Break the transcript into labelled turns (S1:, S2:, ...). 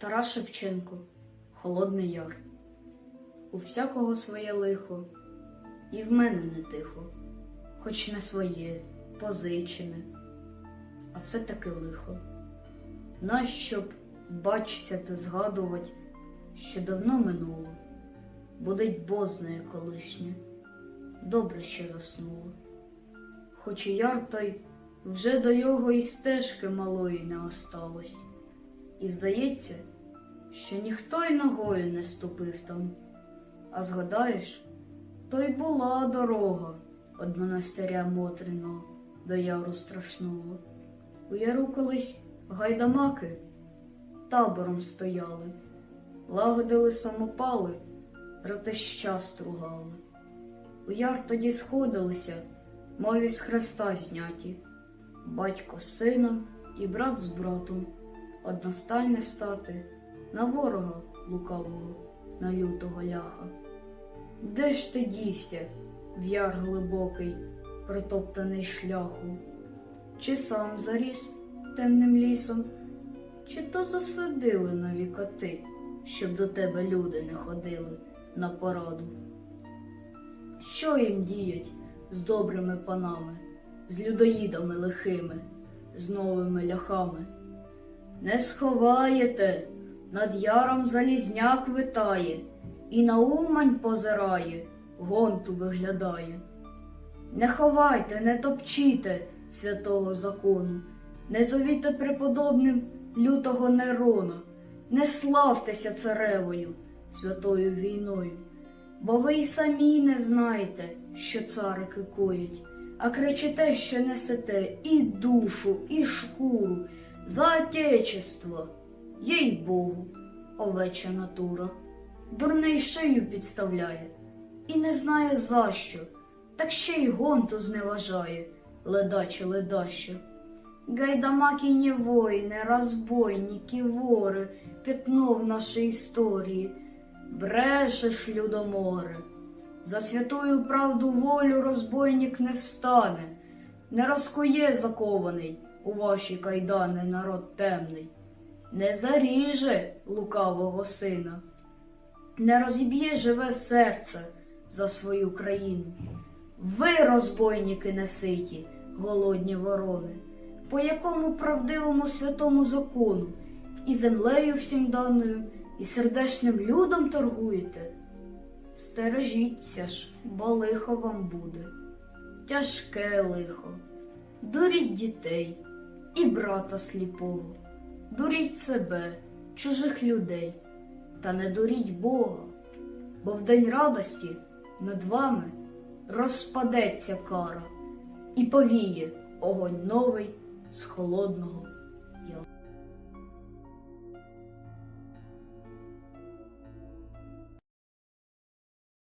S1: Тарас Шевченко, Холодний Яр. У всякого своє лихо, і в мене не тихо, хоч не своє, позичене, а все таки лихо. Нащо б бачся та згадувать, що давно минуло, будить бознає колишнє, добре, що заснуло. Хоч і яр той вже до його і стежки малої не осталось. І здається, що ніхто й ногою не ступив там. А згадаєш, то й була дорога од монастиря Мотриного до яру страшного. У яру колись гайдамаки табором стояли, лагодили самопали, ратища стругали. У яр тоді сходилися, мов із хреста зняті, батько з сином і брат з братом одностайне стати на ворога лукавого, на лютого ляха. Де ж ти дівся, в яр глибокий, протоптаний шляху? Чи сам заріс темним лісом, чи то засадили нові коти, щоб до тебе люди не ходили на пораду? Що їм діять з добрими панами, з людоїдами лихими, з новими ляхами? Не сховаєте, над яром залізняк витає, і на умань позирає, гонту виглядає. Не ховайте, не топчіте святого закону, не зовіте преподобним лютого Нерона, не славтеся царевою, святою війною, бо ви й самі не знаєте, що царики коять, а кричите, що несете і душу, і шкуру за отечество, їй Богу, овеча натура. Дурний шию підставляє і не знає за що, так ще й гонту зневажає, ледаче ледаще. Гайдамаки не воїни, розбойники, вори, пятно в нашій історії, брешеш, людоморе. За святую правду волю розбойник не встане, не розкує закований у ваші кайдани народ темний, не заріже лукавого сина, не розіб'є живе серце за свою країну. Ви, розбойники неситі, голодні ворони, по якому правдивому святому закону і землею всім даною, і сердечним людом торгуєте? Стережіться ж, бо лихо вам буде, тяжке лихо, дуріть дітей і брата сліпого, дуріть себе, чужих людей, та не дуріть Бога, бо в день радості над вами розпадеться кара і повіє огонь новий з холодного яру.